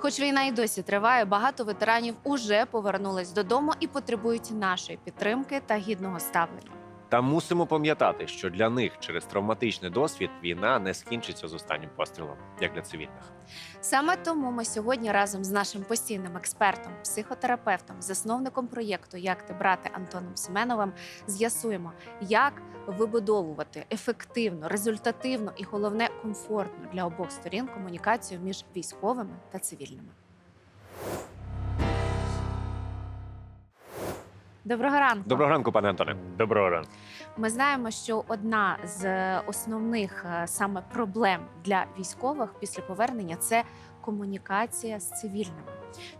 Хоч війна і досі триває, багато ветеранів уже повернулись додому і потребують нашої підтримки та гідного ставлення. Та мусимо пам'ятати, що для них через травматичний досвід війна не скінчиться з останнім пострілом, як для цивільних. Саме тому ми сьогодні разом з нашим постійним експертом, психотерапевтом, засновником проєкту Як ти брати Антоном Семеновим з'ясуємо, як вибудовувати ефективно, результативно і головне комфортно для обох сторін комунікацію між військовими та цивільними. Доброго ранку. Доброго ранку, пане Антоне. Доброго ранку. Ми знаємо, що одна з основних е, саме проблем для військових після повернення це комунікація з цивільними.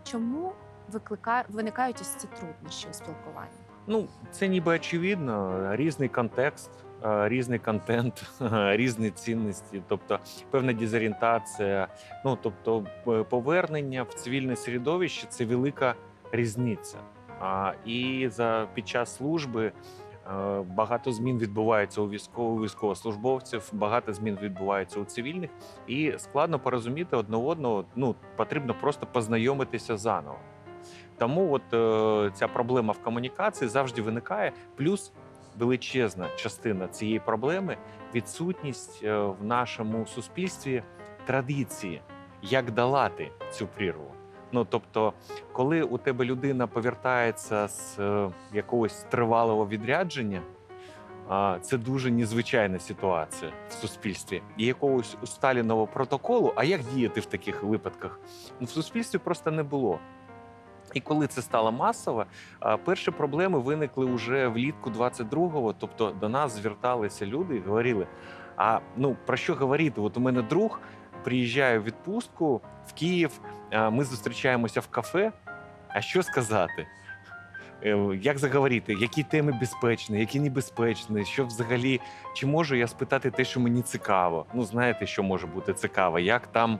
Чому виклика... виникають ось ці труднощі у спілкуванні? Ну, це ніби очевидно. Різний контекст, е, різний контент, різні цінності, тобто певна дезорієнтація. Ну тобто, повернення в цивільне середовище це велика різниця. І за під час служби. е, Багато змін відбувається у військових військовослужбовців, багато змін відбувається у цивільних, і складно порозуміти одне одного. Ну потрібно просто познайомитися заново. Тому от е, ця проблема в комунікації завжди виникає. Плюс величезна частина цієї проблеми відсутність е, в нашому суспільстві традиції, як долати цю прірву. Ну тобто, коли у тебе людина повертається з е, якогось тривалого відрядження. Це дуже незвичайна ситуація в суспільстві. І якогось усталеного протоколу, а як діяти в таких випадках? Ну, в суспільстві просто не було. І коли це стало масово, перші проблеми виникли вже влітку 22-го. Тобто до нас зверталися люди і говорили: а ну про що говорити? От у мене друг приїжджає в відпустку в Київ. Ми зустрічаємося в кафе. А що сказати? Як заговорити, які теми безпечні, які небезпечні, що взагалі, чи можу я спитати те, що мені цікаво? Ну, знаєте, що може бути цікаво, як там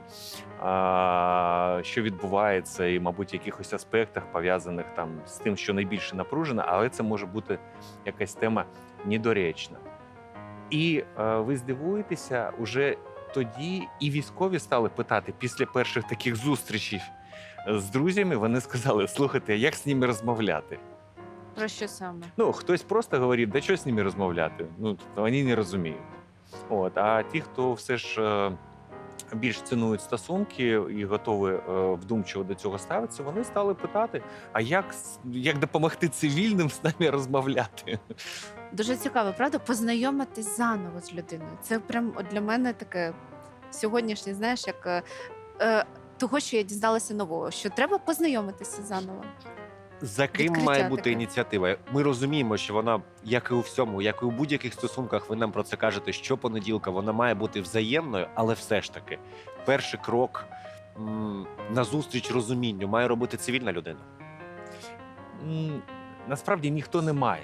а, що відбувається, і, мабуть, в якихось аспектах пов'язаних там з тим, що найбільше напружено, але це може бути якась тема недоречна. І е, ви здивуєтеся, уже тоді і військові стали питати після перших таких зустрічей з друзями. Вони сказали: слухайте, як з ними розмовляти? Про що саме? Ну, хтось просто говорить, да що з ними розмовляти? Ну, вони не розуміють. От, а ті, хто все ж е, більш цінують стосунки і готові е, вдумчиво до цього ставитися, вони стали питати: а як, як допомогти цивільним з нами розмовляти? Дуже цікаво, правда? Познайомитись заново з людиною. Це прям для мене таке сьогоднішнє, знаєш, як е, е, того, що я дізналася нового, що треба познайомитися заново. За ким Відкриття має бути таке. ініціатива? Ми розуміємо, що вона, як і у всьому, як і у будь-яких стосунках, ви нам про це кажете щопонеділка, вона має бути взаємною, але все ж таки, перший крок м, назустріч розумінню має робити цивільна людина. М, Насправді ніхто не має.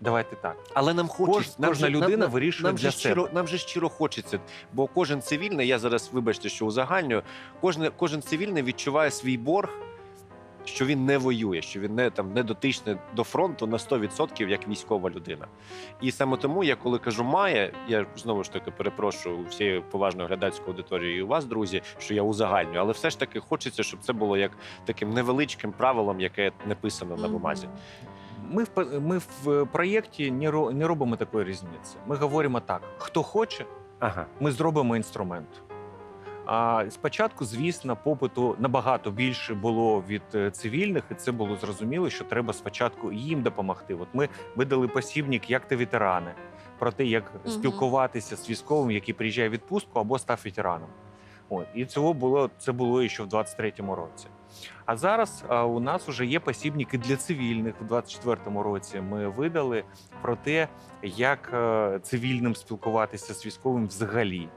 Давайте так. Але нам хочеться Кож- кожна же- людина нам, вирішує нам для же щиро, себе. нам же щиро хочеться, бо кожен цивільний, я зараз вибачте, що узагальнюю, кожен, кожен цивільний відчуває свій борг, що він не воює, що він не там не дотичний до фронту на 100% як військова людина. І саме тому я коли кажу має, я знову ж таки перепрошую всієї поважної глядацької аудиторії і у вас, друзі, що я узагальнюю, але все ж таки хочеться, щоб це було як таким невеличким правилом, яке написано на бумазі. Ми в ми в проєкті не ро- не робимо такої різниці. Ми говоримо так: хто хоче, Ага. ми зробимо інструмент. А спочатку, звісно, попиту набагато більше було від е, цивільних, і це було зрозуміло, що треба спочатку їм допомогти. От ми видали посібник, як ти ветерани, про те, як Мгм. спілкуватися з військовим, який приїжджає в відпустку або став ветераном. От і цього було це було ще в 23-му році. А зараз а, у нас вже є посібники для цивільних в 24-му році. Ми видали про те, як е, цивільним спілкуватися з військовим взагалі.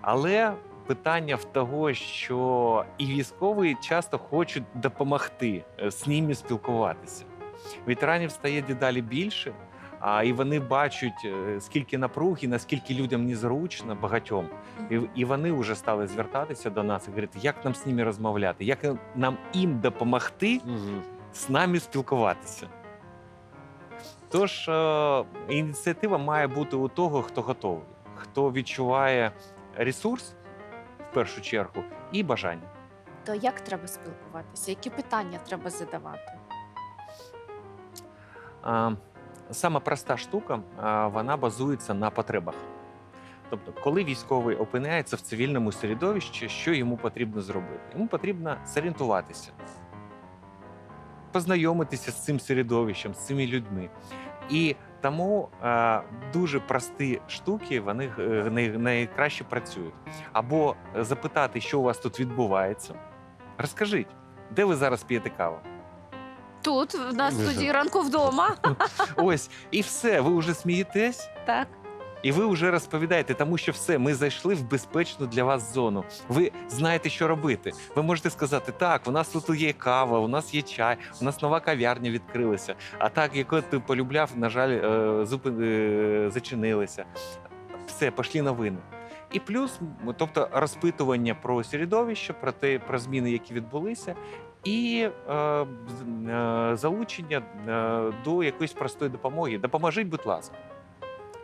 Але питання в того, що і військові часто хочуть допомогти е, з ними спілкуватися. Ветеранів стає дедалі більше, а і вони бачать, е, скільки напруги, наскільки людям незручно багатьом. І, і вони вже стали звертатися до нас і говорити, як нам з ними розмовляти, як нам їм допомогти Угу. з нами спілкуватися. Тож е, ініціатива має бути у того, хто готовий, хто відчуває ресурс в першу чергу і бажання. То як треба спілкуватися? Які питання треба задавати? А, Сама проста штука, а, вона базується на потребах. Тобто, коли військовий опиняється в цивільному середовищі, що йому потрібно зробити? Йому потрібно зорієнтуватися, познайомитися з цим середовищем, з цими людьми. І тому е, дуже прості штуки вони е, най- найкраще працюють. Або запитати, що у вас тут відбувається. Розкажіть, де ви зараз п'єте каву? Тут в нас тоді ранку вдома. Ось, і все, ви вже смієтесь, Так. І ви вже розповідаєте, тому що все, ми зайшли в безпечну для вас зону. Ви знаєте, що робити. Ви можете сказати, так, у нас тут є кава, у нас є чай, у нас нова кав'ярня відкрилася. А так, яку ти полюбляв, на жаль, е, зупин... е, зачинилися. Все, пішли новини. І плюс, тобто, розпитування про середовище, про те, про зміни, які відбулися, і е, е, залучення е, до якоїсь простої допомоги. Допоможіть, будь ласка.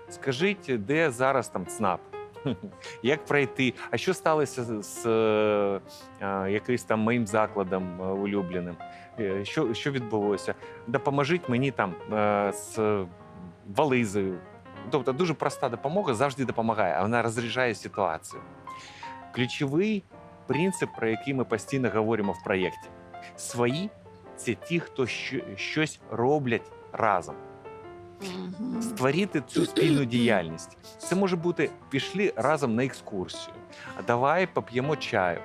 Скажіть, де зараз там ЦНАП? Як пройти? А що сталося з, з е, якимось там моїм закладом е, улюбленим? Е, Що, що відбулося? Допоможіть мені там з вализою. Тобто дуже проста допомога завжди допомагає, а вона розряджає ситуацію. Ключовий принцип, про який ми постійно говоримо в проєкті: свої це ті, хто щось роблять разом. Створити цю спільну діяльність. Це може бути пішли разом на екскурсію. А давай поп'ємо чаю.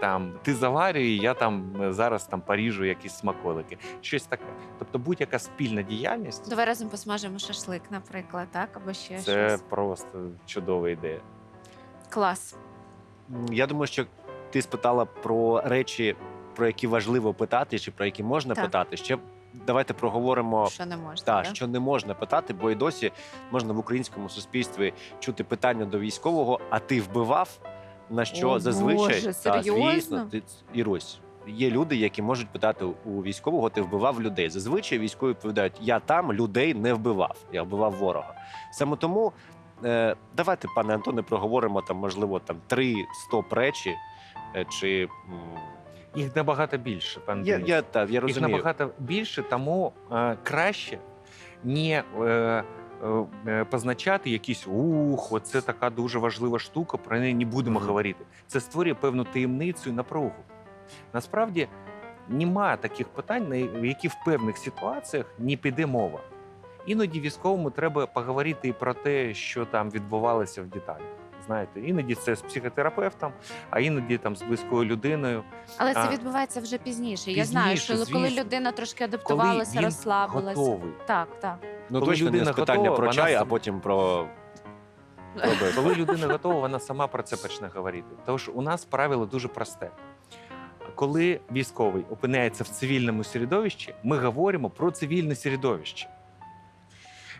Там ти заварюй, я там е, зараз там поріжу якісь смаколики. Щось таке. Тобто будь-яка спільна діяльність Давай разом посмажемо шашлик, наприклад, так? Або ще це щось. просто чудова ідея. Клас. Я думаю, що ти спитала про речі, про які важливо питати, чи про які можна Так. питати. Ще давайте проговоримо. Що не можна. Та, да? що не можна питати, бо і досі можна в українському суспільстві чути питання до військового, а ти вбивав? На що О, зазвичай Боже, Та, звісно, ти Ірусь. Є люди, які можуть питати у військового, ти вбивав людей. Зазвичай військові відповідають: я там людей не вбивав, я вбивав ворога. Саме тому е, давайте, пане Антоне, проговоримо там, можливо, там три стоп речі. е, Чи м, Їх набагато більше, пан я, я, та, я Їх набагато більше, тому е, краще не е, е, е, позначати якісь ух, оце така дуже важлива штука, про неї не будемо говорити. Це створює певну таємницю і напругу. Насправді немає таких питань, на які в певних ситуаціях не піде мова. Іноді військовому треба поговорити і про те, що там відбувалося в деталях. Знаєте, іноді це з психотерапевтом, а іноді там з близькою людиною. Але це А. відбувається вже пізніше. Я знаю, що коли людина трошки Коли адаптувалася, він розслабилася. готовий. Так, так. Ну коли точно не з питання готова, про вона чай, а потім про, про. Коли людина готова, вона сама про це почне говорити. Тож у нас правило дуже просте. Коли військовий опиняється в цивільному середовищі, ми говоримо про цивільне середовище.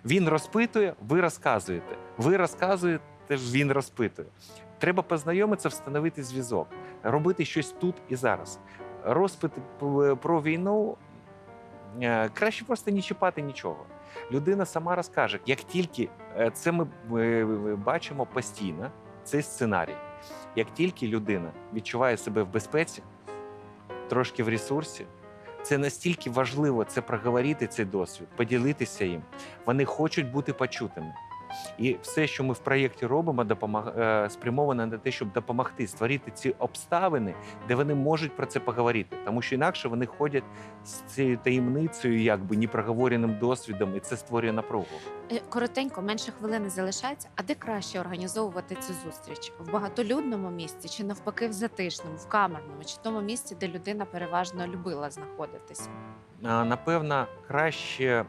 Він розпитує, ви розказуєте. Ви розказуєте, він розпитує. Треба познайомитися, встановити зв'язок, робити щось тут і зараз. Розпити про війну е, краще просто не чіпати нічого. Людина сама розкаже, як тільки е, це ми бачимо постійно, цей сценарій. Як тільки людина відчуває себе в безпеці, трошки в ресурсі, це настільки важливо це проговорити цей досвід, поділитися їм. Вони хочуть бути почутими. І все, що ми в проєкті робимо, допомаг... е, спрямовано на те, щоб допомогти створити ці обставини, де вони можуть про це поговорити. Тому що інакше вони ходять з цією таємницею, якби непроговореним досвідом, і це створює напругу. Е, Коротенько, менше хвилини залишається. А де краще організовувати цю зустріч? В багатолюдному місці чи навпаки в затишному, в камерному, чи в тому місці, де людина переважно любила знаходитися? Напевно, краще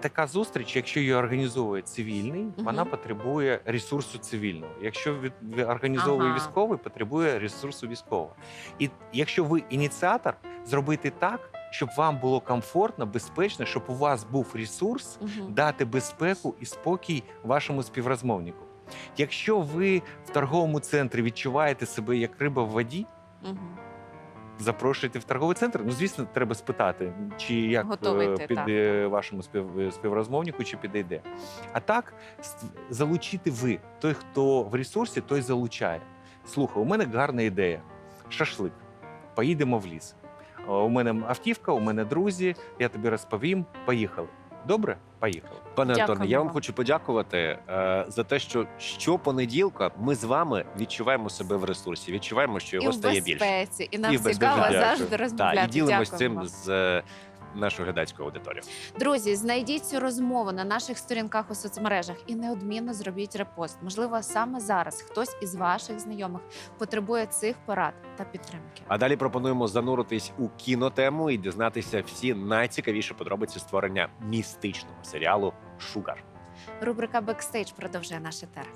така зустріч, якщо її організовує цивільний, вона потребує ресурсу цивільного. Якщо від- організовує Ага. військовий, потребує ресурсу військового. І якщо ви ініціатор, зробити так, щоб вам було комфортно, безпечно, щоб у вас був ресурс Угу. дати безпеку і спокій вашому співрозмовнику. Якщо ви в торговому центрі відчуваєте себе як риба в воді, Угу. Запрошуєте в торговий центр. Ну, звісно, треба спитати, чи як Готовий е, ти, піде вашому спів, е, співрозмовнику, чи підійде. А так залучити ви. Той, хто в ресурсі, той залучає. Слухай, у мене гарна ідея. шашлик. Поїдемо в ліс. Е, У мене автівка, у мене друзі. Я тобі розповім. Поїхали. Добре? Поїхали. Пане Антоне, я вам хочу подякувати е, за те, що щопонеділка ми з вами відчуваємо себе в ресурсі, відчуваємо, що І його в стає більше. і нам І в безпеці. цікаво завжди дякую. розмовляти. Так, і ділимось Дякуємо цим вам. з е, нашою глядацькою аудиторією. Друзі, знайдіть цю розмову на наших сторінках у соцмережах і неодмінно зробіть репост. Можливо, саме зараз хтось із ваших знайомих потребує цих порад та підтримки. А далі пропонуємо зануритись у кінотему і дізнатися всі найцікавіші подробиці створення містичного серіалу Шугар. Рубрика Бекстейдж продовжує наш етер.